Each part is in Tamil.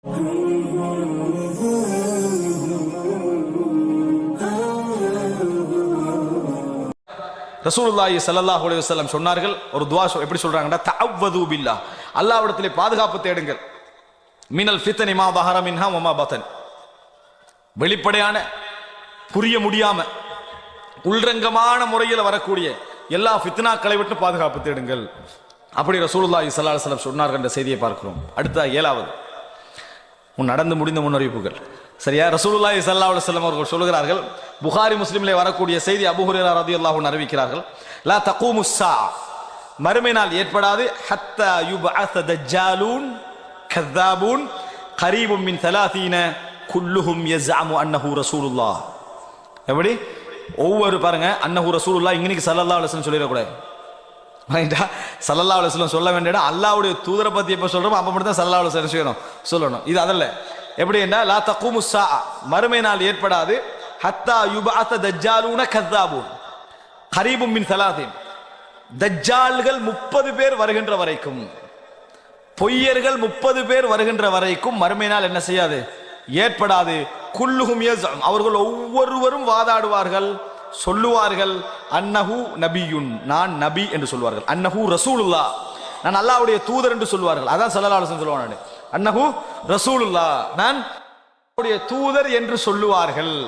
ரசூலுல்லாஹி ஸல்லல்லாஹு அலைஹி வஸல்லம் சொன்னார்கள் ஒரு துவா எப்படி சொல்றாங்கன்னா தஅவ்வது பில்லா. அல்லாஹ்விடத்திலே பாதுகாப்பு தேடுங்கள். மினல் ஃபித்னி மா பஹர மின்ஹா வமா பதன். வெளிப்படையான புரிய முடியாம உள்ரங்கமான முறையில் வரக்கூடிய எல்லா ஃபித்னாக்களை விட்டு பாதுகாப்பு தேடுங்கள். அப்படி ரசூலுல்லாஹி ஸல்லல்லாஹு அலைஹி வஸல்லம் சொன்னார்கள் என்ற செய்தியை பார்க்கிறோம். அடுத்த ஏழாவது. உன் நடந்து முடிந்த முன்னறிவிப்புகள். சரியா? ரசூலுல்லாஹி சல்லா செல்லம் அவர்கள் சொல்கிறார்கள் புகாரி முஸ்லீமில் வரக்கூடிய செய்தி அபுஹுரா ரதி அல்லாஹூன் அறிவிக்கிறார்கள் லா தக்கூ முஸ்ஸா மறுமை நாள் ஏற்படாது. ஹத்தா யுப் தஜ்ஜாலூன் கத்தாபூன் கரீபும் மின் தலாதீன குல்லுஹும் யஸ்அமு அன்னஹு ரசூலுல்லாஹ். எப்படி? ஒவ்வொரு பாருங்க அன்னஹு ரசூலுல்லாஹ் இங்கனிக்கு சல்லல்லாஹு அலைஹி வஸல்லம் சொல்லிடக்கூடாது. ரைட்டா சல்லல்லா அலுவலம் சொல்ல வேண்டிய அல்லாவுடைய தூதரை பற்றி எப்போ சொல்றோமோ அப்போ மட்டும் தான் சல்லா அலுவலம் செய்யணும். சொல்லணும். இது அதல்ல. எப்படி என்ன லா தக்கூமு மறுமை நாள் ஏற்படாது. ஹத்தா யுபாத்த தஜ்ஜாலூன கத்தாபூன். ஹரீபும் மின் சலாதீன் தஜ்ஜால்கள் முப்பது பேர் வருகின்ற வரைக்கும் பொய்யர்கள் முப்பது பேர் வருகின்ற வரைக்கும் மறுமை நாள் என்ன செய்யாது? ஏற்படாது. குல்லுகும் அவர்கள் ஒவ்வொருவரும் வாதாடுவார்கள். சொல்லுவார்கள் அன்னஹு நபியுன். நான் நபி என்று சொல்வார்கள். அன்னஹு ரசூலுல்லா நான் அல்லாவுடைய தூதர் என்று சொல்வார்கள். அதான் ஸல்லல்லாஹு சொல்லுவான் நான். அன்னஹு ரசூலுல்லா நான் தூதர் என்று சொல்லுவார்கள்.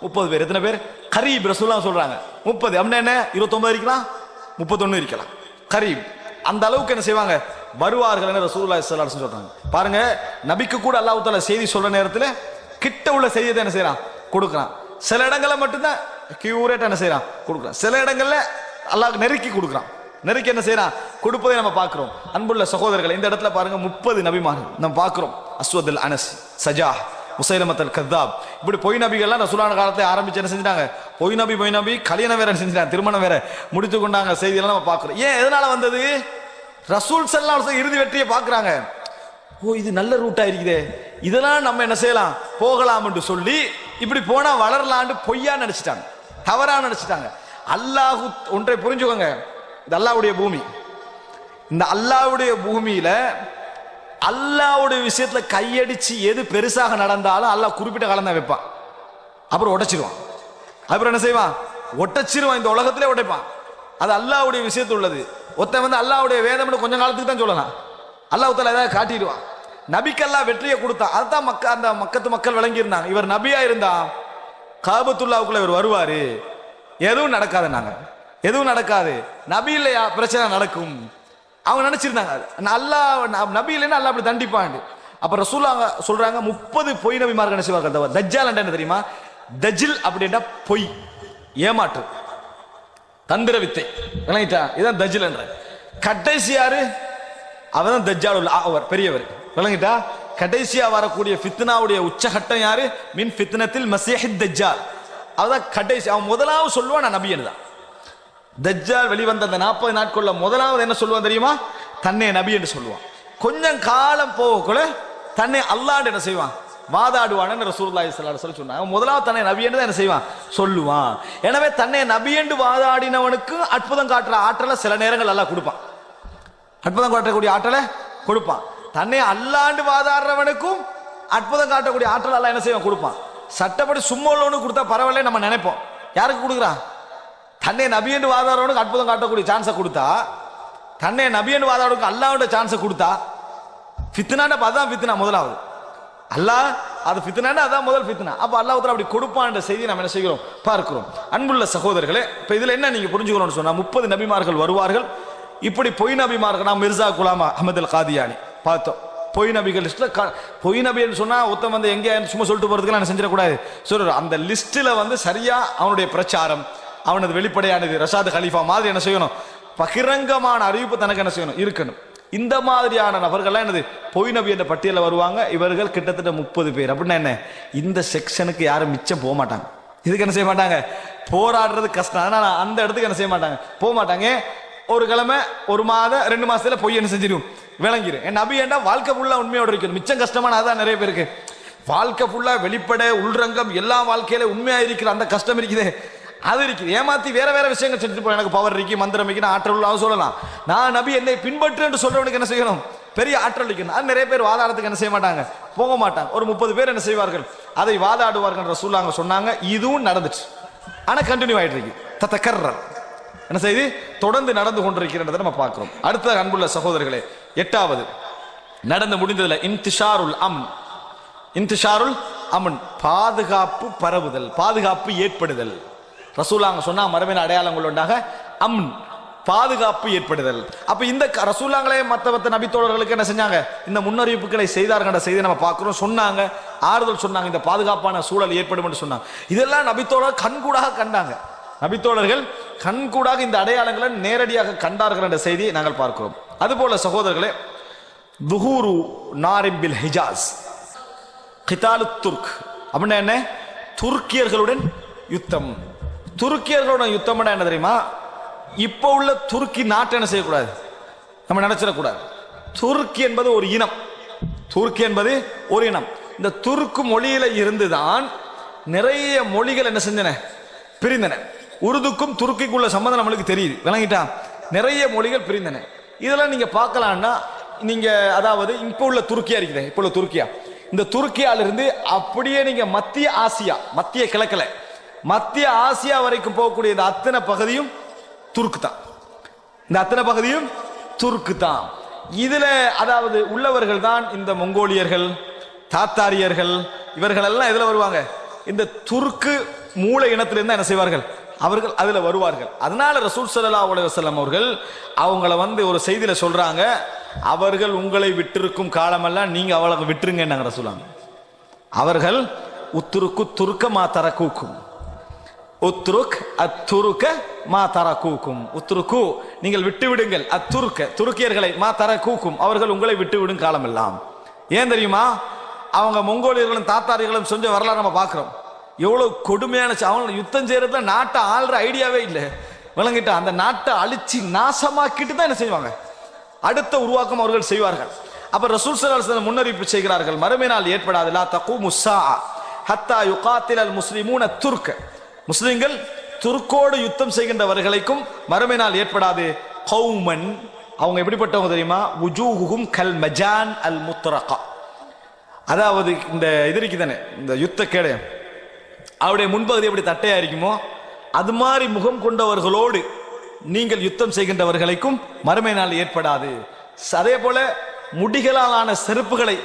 முப்பது பேர். எத்தனை பேர்? கரீப் ரசூல்லா சொல்றாங்க. முப்பது. அப்படின்னா என்ன? இருபத்தொன்பது இருக்கலாம்? முப்பத்தொன்னு இருக்கலாம். கரீப். அந்த அளவுக்கு என்ன செய்வாங்க? வருவார்கள் என்று ரசூலுல்லாஹி ஸல்லல்லாஹு சொல்றாங்க. பாருங்க நபிக்கு கூட அல்லாஹ் செய்தி சொல்ற நேரத்தில் கிட்ட உள்ள செய்தியை என்ன செய்யறான் கொடுக்குறான். சில இடங்களில் மட்டும்தான் கியூரேட் என்ன செய்யறான் கொடுக்குறான். சில இடங்கள்ல அல்லாஹ் நெருக்கி கொடுக்குறான். நெருக்கி என்ன செய்யறான் கொடுப்பதை நம்ம பார்க்கிறோம். அன்புள்ள சகோதரர்கள் இந்த இடத்துல பாருங்க முப்பது நபிமார்கள் நம்ம பார்க்கிறோம். அஸ்வதுல் அனஸ் சஜா முசைலமத்தல் கத்தாப். இப்படி பொய் நபிகள்லாம் ரசூலான காலத்தை ஆரம்பிச்சு என்ன செஞ்சிட்டாங்க? பொய் நபி பொய் நபி கல்யாணம் வேற செஞ்சிட்டாங்க திருமணம் வேற முடித்து கொண்டாங்க செய்தியெல்லாம் நம்ம பார்க்குறோம். ஏன் எதனால வந்தது? ரசூல் செல்லா இறுதி வெற்றியை பார்க்குறாங்க. ஓ இது நல்ல ரூட்டாக இருக்குதே. இதெல்லாம் நம்ம என்ன செய்யலாம்? போகலாம் என்று சொல்லி இப்படி போனால் வளரலான்னு பொய்யா நினச்சிட்டாங்க. தவறா நினைச்சிட்டாங்க. அல்லாஹு ஒன்றை புரிஞ்சுக்கோங்க. இது அல்லாவுடைய பூமி. இந்த அல்லாஹ்வுடைய பூமியில அல்லாவுடைய விஷயத்துல கையடிச்சு எது பெருசாக நடந்தாலும் அல்லாஹ் குறிப்பிட்ட காலம் தான் வைப்பான். அப்புறம் உடைச்சிருவான். அப்புறம் என்ன செய்வான்? ஒட்டச்சிருவான். இந்த உலகத்திலே உடைப்பான். அது அல்லாஹ்வுடைய விஷயத்து உள்ளது. ஒருத்தன் வந்து அல்லாவுடைய வேதம்னு கொஞ்சம் காலத்துக்கு தான் சொல்லலாம். அல்லாஹ் தஆலா ஏதாவது காட்டிடுவான். நபிக்கெல்லாம் வெற்றியை கொடுத்தான். அதுதான் மக்க அந்த மக்கத்து மக்கள் விளங்கியிருந்தாங்க. இவர் நபியா இருந்தான். காபத்துல்லாவுக்குள்ள இவர் வருவார். எதுவும் நடக்காது நாங்கள் எதுவும் நடக்காது. நபி இல்லையா? பிரச்சனை நடக்கும். அவங்க நினச்சிருந்தாங்க. நல்லா நபி இல்லைன்னா நல்லா அப்படி தண்டிப்பாண்டு அப்போ ரசூலாங்க சொல்கிறாங்க முப்பது பொய் நபிமார்கள் என்ன செய்வார்கள் இந்த தஜ்ஜால் என்ன தெரியுமா? தஜில் அப்படின்னா பொய் ஏமாற்று தந்திர வித்தை. விளங்கிட்டா? இதான் தஜில் என்ற கடைசி யாரு? அவன் தஜ்ஜாலுல் அவர் பெரியவர். விளங்கிட்டா? கடைசியா வரக்கூடிய ஃபித்னாவுடைய உச்சகட்டம் யாரு? மின் ஃபித்னத்தில் மசேஹித் தஜ்ஜால். அதுதான் கடைசி. அவன் முதலாவது சொல்லுவான் நான் நபி தான். தஜ்ஜால் வெளிவந்த அந்த நாற்பது நாட்கள்ல முதலாவது என்ன சொல்லுவான் தெரியுமா? தன்னை நபி என்று சொல்லுவான். கொஞ்சம் காலம் போகக்குள்ள தன்னை அல்லாண்டு என்ன செய்வான்? வாதாடுவான்னு ரசூலுல்லாஹி ஸல்லல்லாஹு அலைஹி சொன்னாங்க முதலாவது தன்னை நபி என்று தான் என்ன செய்வான்? சொல்லுவான். எனவே தன்னை நபி என்று வாதாடினவனுக்கு அற்புதம் காட்டுற ஆற்றலை சில நேரங்கள் எல்லாம் கொடுப்பான். அற்புதம் காட்டக்கூடிய ஆற்றலை கொடுப்பான். தன்னை அல்லாண்டு வாதாடுறவனுக்கும் அற்புதம் காட்டக்கூடிய ஆற்றல் அல்லாஹ் என்ன செய்வான்? கொடுப்பான். சட்டப்படி சும்மா லோனு கொடுத்தா பரவாயில்ல நம்ம நினைப்போம். யாருக்கு கொடுக்குறான் தன்னை நபி என்று வாதாடுறவனுக்கு அற்புதம் காட்டக்கூடிய சான்ஸை கொடுத்தா தன்னை நபி என்று வாதாடுறவனுக்கு அல்லாவோட சான்ஸை கொடுத்தா ஃபித்னான அதான் ஃபித்னா முதலாவது. அல்லாஹ் அது ஃபித்னான அதான் முதல் ஃபித்னா அப்போ அல்லாஹ் அப்படி கொடுப்பான்ற செய்தி நம்ம என்ன செய்கிறோம்? பார்க்கிறோம். அன்புள்ள சகோதரர்களே இப்போ இதில் என்ன நீங்கள் புரிஞ்சுக்கணும்னு சொன்னால் முப்பது நபிமார்கள் வருவார்கள். இப்படி பொய் நபிமார்கள் நான் மிர்சா குலாமா அஹமது அல் காதியானி பார்த்தோம். பொய் நபிகள் லிஸ்ட்ல பொய் நபின்னு சொன்னா ஒருத்தன் வந்து எங்க சும்மா சொல்லிட்டு போறதுக்கு நான் செஞ்சிடக்கூடாது. சொல்ற அந்த லிஸ்ட்ல வந்து சரியா அவனுடைய பிரச்சாரம் அவனது வெளிப்படையானது ரஷாத் ஹலீஃபா மாதிரி என்ன செய்யணும்? பகிரங்கமான அறிவிப்பு தனக்கு என்ன செய்யணும்? இருக்கணும். இந்த மாதிரியான நபர்கள்லாம் என்னது? பொய் நபி என்ற பட்டியலில் வருவாங்க. இவர்கள் கிட்டத்தட்ட முப்பது பேர். அப்படின்னா என்ன? இந்த செக்ஷனுக்கு யாரும் மிச்சம் போக மாட்டாங்க. இதுக்கு என்ன செய்ய மாட்டாங்க? போராடுறது கஷ்டம். அதனால அந்த இடத்துக்கு என்ன செய்ய மாட்டாங்க? போக மாட்டாங்க. ஒரு கிழமை ஒரு மாதம் ரெண்டு மாசத்துல பொய் என்ன செஞ்சிடும் விளங்கிரு. என் நபி ஏண்டா வாழ்க்கை ஃபுல்லாக உண்மையோட இருக்கணும் மிச்சம் கஷ்டமான அதான் நிறைய பேருக்கு. வாழ்க்கை ஃபுல்லாக வெளிப்பட உள்ரங்கம் எல்லா வாழ்க்கையில உண்மையாக இருக்கிற அந்த கஷ்டம் இருக்குதே. அது இருக்குது. ஏமாத்தி வேற வேற விஷயங்கள் செஞ்சுட்டு போய் எனக்கு பவர் இருக்கு மந்திரம் இருக்கு நான் ஆற்றல் உள்ள சொல்லலாம். நான் நபி என்னை பின்பற்று என்று சொல்றவனுக்கு என்ன செய்யணும்? பெரிய ஆற்றல் வைக்கணும் அது நிறைய பேர் வாதாடத்துக்கு என்ன செய்ய மாட்டாங்க? போக மாட்டாங்க. ஒரு முப்பது பேர் என்ன செய்வார்கள்? அதை வாதாடுவார்கள் ரசூலாங்க சொன்னாங்க. இதுவும் நடந்துச்சு. ஆனால் கண்டினியூ ஆகிட்டு இருக்கு. தத்த கர்றல் என்ன செய்து? தொடர்ந்து நடந்து கொண்டிருக்கிறத நம்ம பார்க்குறோம். அடுத்த அன்புள்ள சகோதரர்களே எட்டாவது. நடந்து முடிந்ததுல இன்திஷாருல் அம் இன்திஷாருல் அமன். பாதுகாப்பு பரவுதல் பாதுகாப்பு ஏற்படுதல். ரசூலாங்க சொன்னா மரபின் அடையாளங்கள் உண்டாக அம்ன் பாதுகாப்பு ஏற்படுதல். அப்ப இந்த க- ரசூலாங்களே மற்ற மற்ற நபித்தோழர்களுக்கு என்ன செஞ்சாங்க? இந்த முன்னறிவிப்புகளை செய்தார்கள் செய்தி நம்ம பார்க்குறோம். சொன்னாங்க ஆறுதல் சொன்னாங்க இந்த பாதுகாப்பான சூழல் ஏற்படும் என்று சொன்னாங்க. இதெல்லாம் நபித்தோழர் கண்கூடாக கண்டாங்க. நபித்தோழர்கள் கண்கூடாக இந்த அடையாளங்களை நேரடியாக கண்டார்கள் என்ற செய்தியை நாங்கள் பார்க்கிறோம். அதுபோல சகோதரர்களே துஹூரு நாரிம்பில் ஹிஜாஸ் கிதாலு துர்க். அப்படின்னா என்ன? துருக்கியர்களுடன் யுத்தம். துருக்கியர்களுடன் யுத்தம்னா என்ன தெரியுமா? இப்போ உள்ள துருக்கி நாட்டை என்ன செய்யக்கூடாது? நம்ம நினைச்சிடக்கூடாது. துருக்கி என்பது ஒரு இனம். துருக்கி என்பது ஒரு இனம். இந்த துருக்கு மொழியில இருந்துதான் நிறைய மொழிகள் என்ன செஞ்சன? பிரிந்தன. உருதுக்கும் துருக்கிக்குள்ள சம்பந்தம் நம்மளுக்கு தெரியுது. விளங்கிட்டா? நிறைய மொழிகள் பிரிந்தன. இதெல்லாம் நீங்க பார்க்கலாம்னா நீங்க அதாவது இப்போ உள்ள துருக்கியா இருக்குது இப்போ உள்ள துருக்கியா. இந்த துருக்கியால இருந்து அப்படியே நீங்க மத்திய ஆசியா மத்திய கிழக்கில் மத்திய ஆசியா வரைக்கும் போகக்கூடிய இந்த அத்தனை பகுதியும் துருக்கு தான். இந்த அத்தனை பகுதியும் துருக்கு தான். இதுல அதாவது உள்ளவர்கள் தான் இந்த மங்கோலியர்கள் தாத்தாரியர்கள் இவர்கள் எல்லாம் எதுல வருவாங்க? இந்த துருக்கு மூல இனத்திலிருந்து என்ன செய்வார்கள்? அவர்கள் அதில் வருவார்கள். அதனால ரசூல் சல்லா அலைஹி அவர்கள் அவங்கள வந்து ஒரு செய்தியில் சொல்றாங்க அவர்கள் உங்களை விட்டிருக்கும் காலமெல்லாம் நீங்க அவளை விட்டுருங்க ரசூலாங்க அவர்கள் உத்துருக்கு துருக்க மா தரக்கூக்கும் உத்ருக் அத்துருக்க மா தர கூக்கும் உத்ருக்கு நீங்கள் விட்டு விடுங்கள். அத்துருக்க துருக்கியர்களை மா தர கூக்கும் அவர்கள் உங்களை விட்டு விடும் காலமெல்லாம். ஏன் தெரியுமா? அவங்க மங்கோலியர்களும் தாத்தாரிகளும் செஞ்ச வரலாறு நம்ம பார்க்குறோம். எவ்வளவு கொடுமையான அவன் யுத்தம் செய்யறதுல நாட்டை ஆள்ற ஐடியாவே இல்லை. விளங்கிட்டா அந்த நாட்டை அழிச்சு நாசமாக்கிட்டு தான் என்ன செய்வாங்க? அடுத்த உருவாக்கம் அவர்கள் செய்வார்கள். அப்ப ரசூல் ஸல்லல்லாஹு முன்னறிவிப்பு செய்கிறார்கள் மறுமை நாள் ஏற்படாது. லா தகு முசா ஹத்தா யுகாத்தில் அல் முஸ்லிமூன துர்க். முஸ்லிம்கள் துர்க்கோடு யுத்தம் செய்கின்றவர்களுக்கும் மறுமை நாள் ஏற்படாது. கௌமன் அவங்க எப்படிப்பட்டவங்க தெரியுமா? உஜூஹுகும் கல் மஜான் அல் முத்தரகா அதாவது இந்த இது இருக்குதானே இந்த யுத்த கேடயம் அவருடைய முன்பகுதி எப்படி தட்டையா இருக்குமோ அது மாதிரி முகம் கொண்டவர்களோடு நீங்கள் யுத்தம் செய்கின்றவர்களுக்கும் மறுமை நாள் ஏற்படாது. அதே போல முடிகளாலான செருப்புகளை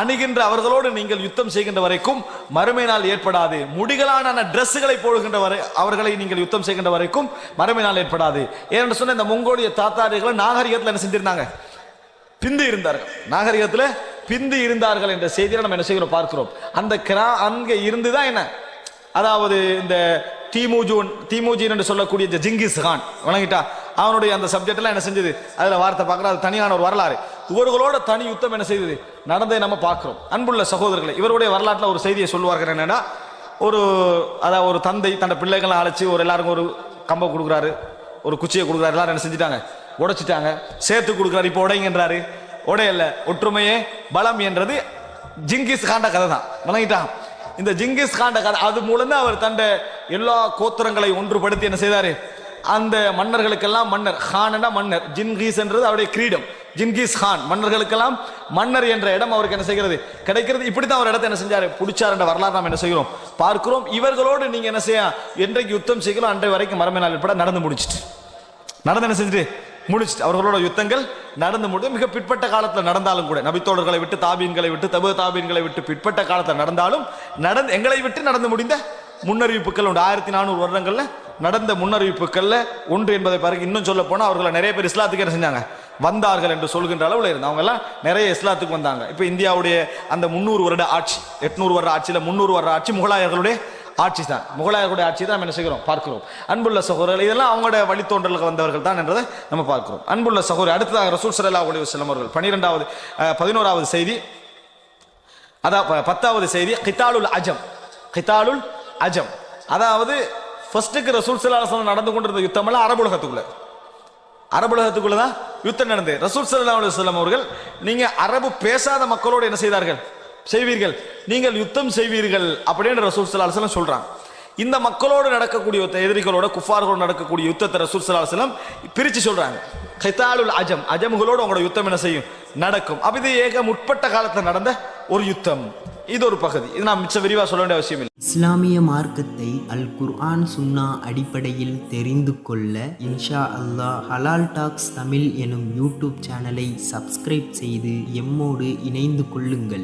அணுகின்ற அவர்களோடு நீங்கள் யுத்தம் செய்கின்ற வரைக்கும் மறுமை நாள் ஏற்படாது. முடிகளான டிரெஸ்ஸுகளை போடுகின்ற வரை அவர்களை நீங்கள் யுத்தம் செய்கின்ற வரைக்கும் மறுமை நாள் ஏற்படாது. ஏன்னு சொன்ன இந்த மங்கோலிய தாத்தாரிகளும் நாகரிகத்தில் என்ன செஞ்சிருந்தாங்க? பிந்து இருந்தார்கள். நாகரிகத்தில் பிந்து இருந்தார்கள் என்ற செய்தியை நம்ம என்ன செய்கிறோம்? பார்க்கிறோம். அந்த கிரா அங்கே இருந்து தான் என்ன? அதாவது இந்த தீமுஜூன் தீமுஜின் என்று சொல்லக்கூடிய இந்த ஜிங்கிஸ் கான் வணங்கிட்டா அவனுடைய அந்த சப்ஜெக்ட் எல்லாம் என்ன செஞ்சது? அதில் வார்த்தை பார்க்கற அது தனியான ஒரு வரலாறு. இவர்களோட தனி யுத்தம் என்ன செய்தது? நடந்ததை நம்ம பார்க்குறோம். அன்புள்ள சகோதரர்களை இவருடைய வரலாற்றில் ஒரு செய்தியை சொல்லுவார்கள் என்னன்னா ஒரு அதாவது ஒரு தந்தை தன் பிள்ளைகளை அழைச்சி ஒரு எல்லாருக்கும் ஒரு கம்பம் கொடுக்குறாரு. ஒரு குச்சியை கொடுக்குறாரு. எல்லாரும் என்ன செஞ்சுட்டாங்க? உடைச்சிட்டாங்க. சேர்த்து கொடுக்குறாரு. இப்போ உடைங்கன்றாரு உடையல்ல ஒற்றுமையே பலம் என்றது ஜிங்கிஸ் காண்ட கதை தான் வணங்கிட்டான் இந்த ஜிங்கிஸ் காண்ட கதை அது மூலம் அவர் தண்ட எல்லா கோத்திரங்களை ஒன்றுபடுத்தி என்ன செய்தாரு? அந்த மன்னர்களுக்கெல்லாம் மன்னர் ஹான்னா மன்னர் ஜின்கீஸ் என்றது அவருடைய கிரீடம். ஜின்கீஸ் ஹான் மன்னர்களுக்கெல்லாம் மன்னர் என்ற இடம் அவருக்கு என்ன செய்கிறது? கிடைக்கிறது. இப்படி தான் அவர் இடத்தை என்ன செஞ்சார்? பிடிச்சார் என்ற வரலாறு நாம் என்ன செய்கிறோம்? பார்க்கிறோம். இவர்களோடு நீங்கள் என்ன செய்ய என்றைக்கு யுத்தம் செய்கிறோம் அன்றை வரைக்கும் மரமே நாள் நடந்து முடிச்சிட்டு. நடந்து என்ன செஞ்சுட்டு? முடிச்சுட்டு அவர்களோட யுத்தங்கள் நடந்து முடிந்து மிக பிற்பட்ட காலத்தில் நடந்தாலும் கூட நபித்தோழர்களை விட்டு தாபீன்களை விட்டு தபு தாபீன்களை விட்டு பிற்பட்ட காலத்தில் நடந்தாலும் நடந்து எங்களை விட்டு நடந்து முடிந்த முன்னறிவிப்புகள் உண்டு. ஆயிரத்தி நானூறு வருடங்களில் நடந்த முன்னறிவிப்புகளில் ஒன்று என்பதை பிறகு இன்னும் சொல்ல போனால் அவர்களை நிறைய பேர் இஸ்லாத்துக்கு என்ன செஞ்சாங்க? வந்தார்கள் என்று சொல்கின்ற அளவில் இருந்தாங்க. அவங்கெல்லாம் நிறைய இஸ்லாத்துக்கு வந்தாங்க. இப்போ இந்தியாவுடைய அந்த முந்நூறு வருட ஆட்சி எட்நூறு வருட ஆட்சியில் முந்நூறு வருட ஆட்சி முகலாயர்களுடைய ஆட்சி தான். முகலாயர்களுடைய ஆட்சி தான் நம்ம என்ன செய்கிறோம்? பார்க்கிறோம். அன்புள்ள சகோதரர்கள் இதெல்லாம் அவங்களுடைய வழித்தோன்றலுக்கு வந்தவர்கள் தான் என்றதை நம்ம பார்க்கிறோம். அன்புள்ள சகோதரர் அடுத்ததாக ரசூல் ஸல்லல்லாஹு அலைஹி வஸல்லம் அவர்கள் பன்னிரெண்டாவது பதினோராவது செய்தி. அதான் ப- பத்தாவது செய்தி கித்தாலுல் அஜம். கித்தாலுல் அஜம். அதாவது ஃபர்ஸ்ட்டுக்கு ரசூல் ஸல்லல்லாஹு நடந்து கொண்டிருந்த யுத்தம் எல்லாம் அரபுலகத்துக்குள்ள அரபுலகத்துக்குள்ள தான் யுத்தம் நடந்தது. ரசூல் சல்லா அலைஹி அவர்கள் நீங்கள் அரபு பேசாத மக்களோடு என்ன செய்தார்கள்? செய்வீர்கள். நீங்கள் யுத்தம் செய்வீர்கள் அப்படின்னு ரசூல் ஸல்லல்லாஹு சொல்றாங்க இந்த மக்களோடு நடக்கக்கூடிய எதிரிகளோட குஃபார்களோடு நடக்கக்கூடிய யுத்தத்தை ரசூல் ஸல்லல்லாஹு பிரித்து வஸல்லம் சொல்றாங்க. அஜம் அஜம்களோடு உங்களோட யுத்தம் என்ன செய்யும்? நடக்கும். அப்ப இது ஏக முற்பட்ட காலத்தில் நடந்த ஒரு யுத்தம். இது ஒரு பகுதி. இது நான் மிச்ச விரிவாக சொல்ல வேண்டிய அவசியம் இல்லை. இஸ்லாமிய மார்க்கத்தை அல் குர்ஆன் சுன்னா அடிப்படையில் தெரிந்து கொள்ள இன்ஷா அல்லாஹ் ஹலால் டாக்ஸ் தமிழ் எனும் யூடியூப் சேனலை சப்ஸ்கிரைப் செய்து எம்மோடு இணைந்து கொள்ளுங்கள்.